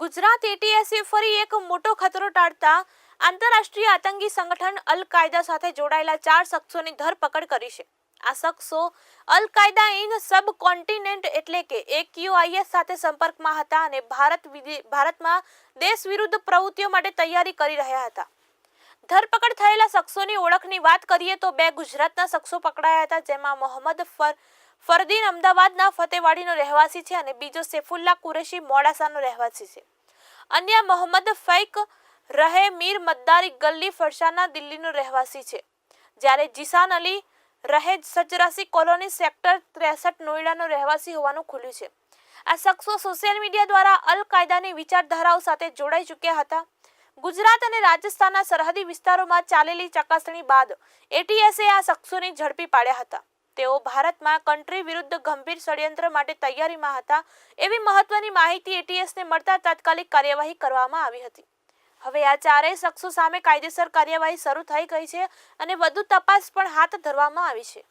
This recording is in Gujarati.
ગુજરાત એટીએસે ફરી એક મોટો ખતરો ટાળતા આંતરરાષ્ટ્રીય આતંકી સંગઠન અલ કાયદા સાથે જોડાયેલા ચાર શખ્સોની ધરપકડ કરી છે. આ શખ્સો અલ કાયદા ઇન સબ કોન્ટિનેન્ટ એટલે કે એક્યુઆઈએસ સાથે સંપર્કમાં હતા અને ભારત ભારતમાં દેશ વિરુદ્ધ પ્રવૃત્તિઓ માટે તૈયારી કરી રહ્યા હતા. ધરપકડ થયેલા શખ્સોની ઓળખની વાત કરીએ તો બે ગુજરાતના શખ્સો પકડાયા હતા, જેમાં મોહમ્મદ ફર, ફરદીન અમદાવાદના ફતેવાડીનો રહેવાસી છે અને બીજો સેફુલ્લા કુરેશી મોડાસાનો રહેવાસી છે. અન્ય મોહમ્મદ ફૈક રહે મીર મદ્દારી ગલ્લી ફરસાના દિલ્હીનો રહેવાસી છે, જ્યારે જીસાન અલી રહે સચરાસી કોલોની સેક્ટર ત્રેસઠ નોઈડાનો રહેવાસી હોવાનું ખુલ્યું છે. આ શખ્સો સોશિયલ મીડિયા દ્વારા અલ કાયદાની વિચારધારાઓ સાથે જોડાઈ ચૂક્યા હતા. ગુજરાત અને રાજસ્થાનના સરહદી વિસ્તારોમાં ચાલેલી ચકાસણી બાદ એટીએસે આ શખ્સોને ઝડપી પાડ્યા હતા. તેઓ ભારતમાં કન્ટ્રી વિરુદ્ધ ગંભીર ષડયંત્ર માટે તૈયારીમાં હતા એવી મહત્વની માહિતી એટીએસને મળતા તાત્કાલિક કાર્યવાહી કરવામાં આવી હતી. હવે આ ચારેય શખ્સો સામે કાયદેસર કાર્યવાહી શરૂ થઈ ગઈ છે અને વધુ તપાસ પણ હાથ ધરવામાં આવી છે.